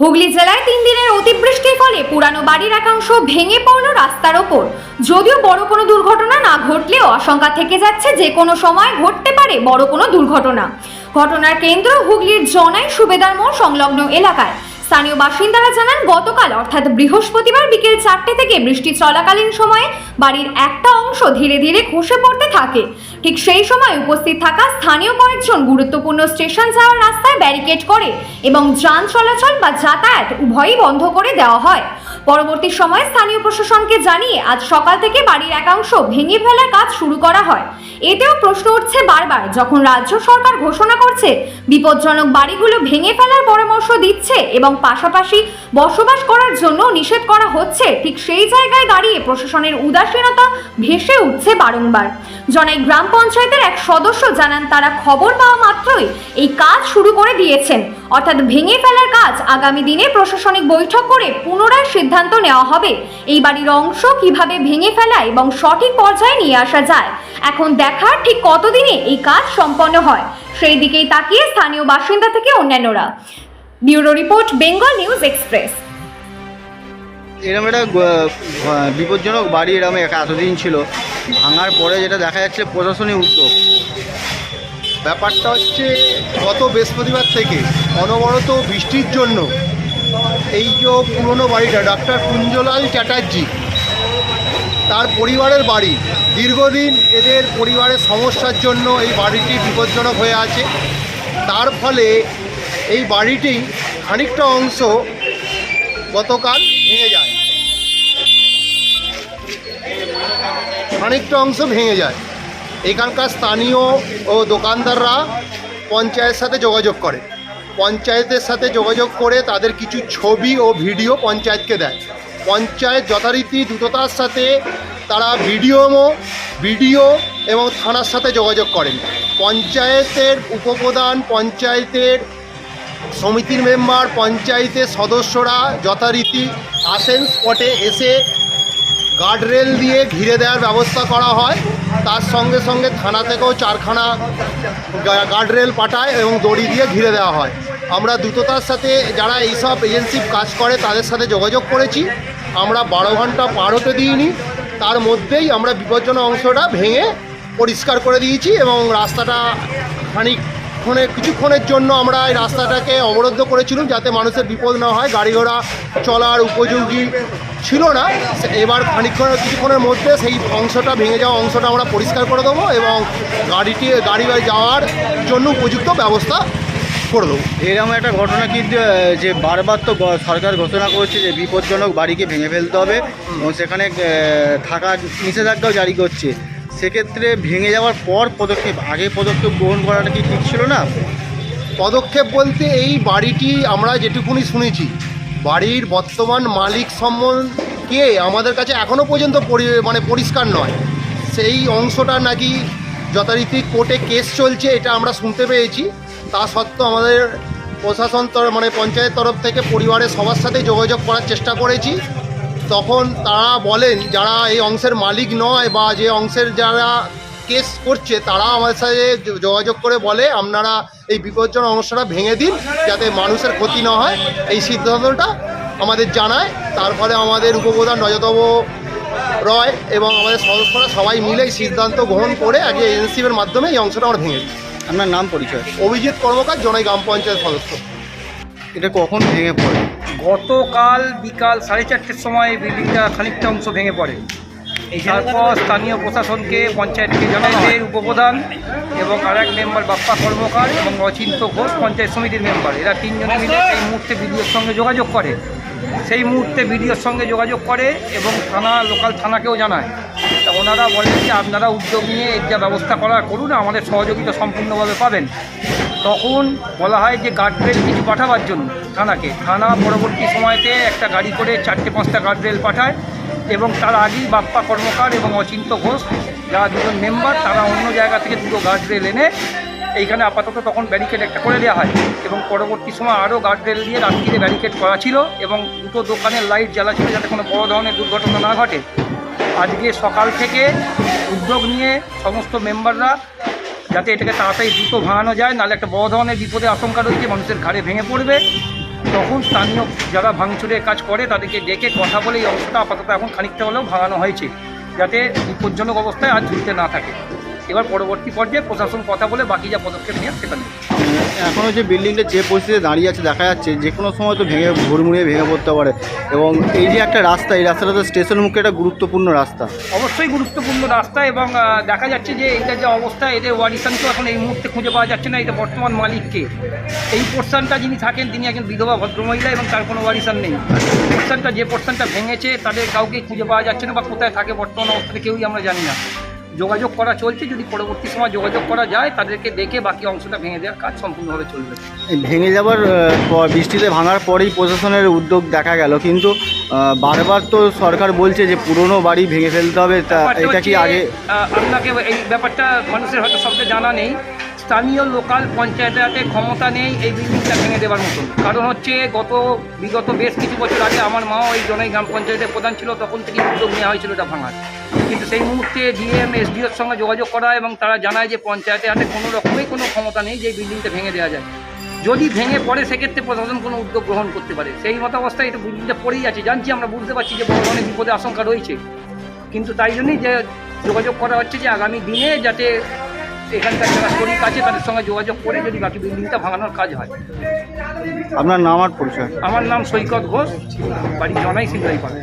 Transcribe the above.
হুগলি জেলায় তিন দিনের অতিবৃষ্টির ফলে পুরানো বাড়ির একাংশ ভেঙে পড়ল রাস্তার ওপর। যদিও বড় কোনো দুর্ঘটনা না ঘটলেও আশঙ্কা থেকে যাচ্ছে যে কোনো সময় ঘটতে পারে বড় কোনো দুর্ঘটনা। ঘটনার কেন্দ্র হুগলির জনাই সুবেদার মোড় সংলগ্ন এলাকায়। স্থানীয় বাসিন্দারা জানান, গতকাল অর্থাৎ বৃহস্পতিবার বিকেল চারটে থেকে বৃষ্টি চলাকালীন সময়ে বাড়ির একটা অংশ ধীরে ধীরে খসে পড়তে থাকে। ঠিক সেই সময় উপস্থিত থাকা স্থানীয় কয়েকজন গুরুত্বপূর্ণ স্টেশন যাওয়ার রাস্তায় ব্যারিকেড করে এবং যান চলাচল বা যাতায়াত উভয়ই বন্ধ করে দেওয়া হয়। পরবর্তী সময়ে স্থানীয় প্রশাসনকে জানিয়ে আজ সকাল থেকে বাড়ির একাংশ ভেঙে ফেলার কাজ শুরু করা হয়। এতেও প্রশ্ন উঠছে বারবার, যখন রাজ্য সরকার ঘোষণা করছে বিপজ্জনক বাড়িগুলো ভেঙে ফেলার পরামর্শ দিচ্ছে এবং পাশাপাশি বসবাস করার জন্য নিষেধ করা হচ্ছে, ঠিক সেই জায়গায় দাঁড়িয়ে প্রশাসনের উদাসীনতা ভেসে উঠছে বারংবার। জনাই গ্রাম পঞ্চায়েতের এক সদস্য জানান, তারা খবর পাওয়া মাত্রই এই কাজ শুরু করে দিয়েছেন। অর্থাৎ ভেঙে ফেলার কাজ আগামী দিনে প্রশাসনিক বৈঠক করে পুনরায় সিদ্ধান্ত নেওয়া হবে। এই বাড়ির অংশ কীভাবে ভেঙে ফেলা এবং সঠিক পর্যায়ে নিয়ে আসা যায়, এখন দেখার ঠিক কতদিনে এই কাজ সম্পন্ন হয়? সেই দিকেই তাকিয়ে স্থানীয় বাসিন্দা থেকে অন্যান্যরা। Bureau report, Bengal news express. এরকম একটা বিপজ্জনক বাড়ি এরকম এক- এতদিন ছিল। ভাঙার পরে যেটা দেখা যাচ্ছে প্রশাসনিক উদ্যোগ ব্যাপারটা হচ্ছে, গত বৃহস্পতিবার থেকে অনবরত বৃষ্টির জন্য এই যে পুরনো বাড়িটা ডক্টর কুঞ্জলাল চ্যাটার্জি তার পরিবারের বাড়ি। দীর্ঘদিন এদের পরিবারের সমস্যার জন্য এই বাড়িটি বিপজ্জনক হয়ে আছে। তার ফলে এই বাড়িটি খানিকটা অংশ গতকাল ভেঙে যায়। খানিকটা অংশ ভেঙে যায়। এখানকার স্থানীয় ও দোকানদাররা পঞ্চায়েতের সাথে যোগাযোগ করে। পঞ্চায়েতের সাথে যোগাযোগ করে তাদের কিছু ছবি ও ভিডিও পঞ্চায়েতকে দেয়। পঞ্চায়েত যথারীতি দ্রুততার সাথে তারা ভিডিওমো, ভিডিও এবং থানার সাথে যোগাযোগ করেন। পঞ্চায়েতের উপপ্রধান, পঞ্চায়েতের সমিতির মেম্বার, পঞ্চায়েতের সদস্যরা যথারীতি আসেন স্পটে এসে গার্ডরেল দিয়ে ঘিরে দেওয়ার ব্যবস্থা করা হয়। তার সঙ্গে সঙ্গে থানা থেকেও চারখানা গার্ডরেল পাঠায় এবং দড়ি দিয়ে ঘিরে দেওয়া হয়। আমরা দ্রুততার সাথে যারা এইসব এজেন্সি কাজ করে তাদের সাথে যোগাযোগ করেছি। আমরা বারো ঘণ্টা পার হতে দিইনি। তার মধ্যেই আমরা বিপজ্জনক অংশটা ভেঙে পরিষ্কার করে দিয়েছি এবং রাস্তাটা খানিকক্ষণে, কিছুক্ষণের জন্য আমরা এই রাস্তাটাকে অবরুদ্ধ করেছিলাম যাতে মানুষের বিপদ না হয় গাড়ি ঘোড়া চলার উপযোগী ছিল না। এবার খানিকক্ষণ, কিছুক্ষণের মধ্যে সেই অংশটা ভেঙে যাওয়া অংশটা আমরা পরিষ্কার করে দেবো এবং গাড়িটি, গাড়ি যাওয়ার জন্য উপযুক্ত ব্যবস্থা করে দেবো এরকম একটা ঘটনা কিন্তু যে বারবার তো সরকার ঘোষণা করছে যে বিপজ্জনক বাড়িকে ভেঙে ফেলতে হবে এবং সেখানে থাকার নিষেধাজ্ঞাও জারি করছে। সেক্ষেত্রে ভেঙে যাওয়ার পর পদক্ষেপ, আগে পদক্ষেপ গ্রহণ করাটা কি ঠিক ছিল না? পদক্ষেপ বলতে এই বাড়িটি আমরা যেটুকুনি শুনেছি, বাড়ির বর্তমান মালিক সম্বন্ধে আমাদের কাছে এখনও পর্যন্ত পরি- মানে পরিষ্কার নয়। সেই অংশটা নাকি যথারীতি কোর্টে কেস চলছে, এটা আমরা শুনতে পেয়েছি। তা সত্ত্বেও আমাদের প্রশাসন তর মানে পঞ্চায়েত তরফ থেকে পরিবারের সবার সাথে যোগাযোগ করার চেষ্টা করেছি। তখন তারা বলেন, যারা এই অংশের মালিক নয় বা যে অংশের যারা কেস করছে, তারা আমাদের সাথে যোগাযোগ করে বলে, আপনারা এই বিপজ্জনক অংশটা ভেঙে দিন যাতে মানুষের ক্ষতি না হয়। এই সিদ্ধান্তটা আমাদের জানায়। তার ফলে আমাদের উপপ্রধান রজতব রয় এবং আমাদের সদস্যরা সবাই মিলে এই সিদ্ধান্ত গ্রহণ করে আগে এনসিপের মাধ্যমে এই অংশটা আমরা ভেঙে দিই। আপনার নাম পরিচয়। অভিজিৎ কর্মকার জনাই গ্রাম পঞ্চায়েত সদস্য। এটা কখন ভেঙে পড়ে? গতকাল বিকাল সাড়ে চারটের সময় বিল্ডিংটা খানিকটা অংশ ভেঙে পড়ে। তারপর স্থানীয় প্রশাসনকে পঞ্চায়েতকে জানাইতে উপপ্রধান এবং আর এক মেম্বার বাপ্পা কর্মকার এবং অচিন্ত ঘোষ পঞ্চায়েত সমিতির মেম্বার। এরা তিনজনে মিলে এই মুহূর্তে বিডিওর সঙ্গে যোগাযোগ করে। সেই মুহূর্তে বিডিওর সঙ্গে যোগাযোগ করে এবং থানা লোকাল থানাকেও জানায়। ওনারা বলেন যে আপনারা উদ্যোগ নিয়ে এর যা ব্যবস্থা করা করুন, আমাদের সহযোগিতা সম্পূর্ণভাবে পাবেন। তখন বলা হয় যে গার্ডরেল কিছু পাঠাবার জন্য থানাকে। থানা পরবর্তী সময়তে একটা গাড়ি করে চারটে পাঁচটা গার্ডরেল পাঠায় এবং তার আগেই বাপ্পা কর্মকার এবং অচিন্ত ঘোষ যারা দুজন মেম্বার তারা অন্য জায়গা থেকে দুটো গার্ডরেল এনে এইখানে আপাতত তখন ব্যারিকেড একটা করে দেওয়া হয় এবং পরবর্তী সময় আরও গার্ডরেল দিয়ে রাত্রিরে ব্যারিকেড করা ছিল এবং দুটো দোকানের লাইট জ্বালা ছিল যাতে কোনো বড় ধরনের দুর্ঘটনা না ঘটে। আজকে সকাল থেকে উদ্যোগ নিয়ে সমস্ত মেম্বাররা যাতে এটাকে তাড়াতাড়ি দ্রুত ভাঙানো যায়, নাহলে একটা বড় ধরনের বিপদে আশঙ্কা রয়েছে, মানুষের ঘাড়ে ভেঙে পড়বে। তখন স্থানীয় যারা ভাঙচুরের কাজ করে, তাদেরকে ডেকে কথা বলে এই অংশটা আপাতত এখন খানিকটা হলেও ভাঙানো হয়েছে, যাতে বিপজ্জনক অবস্থায় আর ঝুলতে না থাকে। এবার পরবর্তী পর্যায়ে প্রশাসন কথা বলে বাকি যা পদক্ষেপ নেওয়া সেটা নেবে। এখনও যে বিল্ডিংটা যে পরিস্থিতিতে দাঁড়িয়ে আছে, দেখা যাচ্ছে যে কোনো সময় তো ভেঙে হুড়মুড়িয়ে ভেঙে পড়তে পারে। এবং এই যে একটা রাস্তা, এই রাস্তাটা তো স্টেশন মুখে একটা গুরুত্বপূর্ণ রাস্তা। অবশ্যই গুরুত্বপূর্ণ রাস্তা এবং দেখা যাচ্ছে যে এটা যে অবস্থা, এদের ওয়ারিসান তো এখন এই মুহূর্তে খুঁজে পাওয়া যাচ্ছে না এটা বর্তমান মালিককে। এই পোর্শনটা যিনি থাকেন, তিনি একজন বিধবা ভদ্রমহিলা এবং তার কোনো ওয়ারিসান নেই। পোর্শনটা যে পোর্শনটা ভেঙেছে, তাদের কাউকে খুঁজে পাওয়া যাচ্ছে না বা কোথায় থাকে, বর্তমান অবস্থাতে কেউই আমরা জানি না। যোগাযোগ করা চলছে যদি পরবর্তী সময় যোগাযোগ করা যায় তাদেরকে দেখে বাকি অংশটা ভেঙে দেওয়ার কাজ সম্পূর্ণভাবে চলবে। ভেঙে যাওয়ার বৃষ্টিতে ভাঙার পরেই প্রশাসনের উদ্যোগ দেখা গেল। কিন্তু বারবার তো সরকার বলছে যে পুরনো বাড়ি ভেঙে ফেলতে হবে। তা এটা কি আগে আপনাকে এই ব্যাপারটা মানুষের হয়তো সবচেয়ে জানা নেই। স্থানীয় লোকাল পঞ্চায়েতের হাতে ক্ষমতা নেই এই বিল্ডিংটা ভেঙে দেওয়ার মতন। কারণ হচ্ছে গত, বিগত বেশ কিছু বছর আগে আমার মাও এই জনাই গ্রাম পঞ্চায়েতের প্রধান ছিল, তখন থেকে উদ্যোগ নেওয়া হয়েছিল এটা ভাঙার। কিন্তু সেই মুহূর্তে ডিএম এসডিওর সঙ্গে যোগাযোগ করা এবং তারা জানায় যে পঞ্চায়েতের হাতে কোনো রকমই কোনো ক্ষমতা নেই যে বিল্ডিংটা ভেঙে দেওয়া যায়। যদি ভেঙে পড়ে, সেক্ষেত্রে প্রশাসন কোনো উদ্যোগ গ্রহণ করতে পারে। সেই মতো অবস্থায় এটা বিল্ডিংটা পড়েই আছে। জানছি আমরা, বুঝতে পারছি যে বড় ধরনের বিপদের আশঙ্কা রয়েছে। কিন্তু তাই জন্যই যে যোগাযোগ করা হচ্ছে যে আগামী দিনে যাতে এখানকার যারা শরিক আছে তাদের সঙ্গে যোগাযোগ করে যদি বাকি বিল্ডিংটা ভাঙানোর কাজ হয়। আপনার নাম আর পরিচয়? আমার নাম সৈকত ঘোষ বাড়ি জনাই সিংহাই পাড়া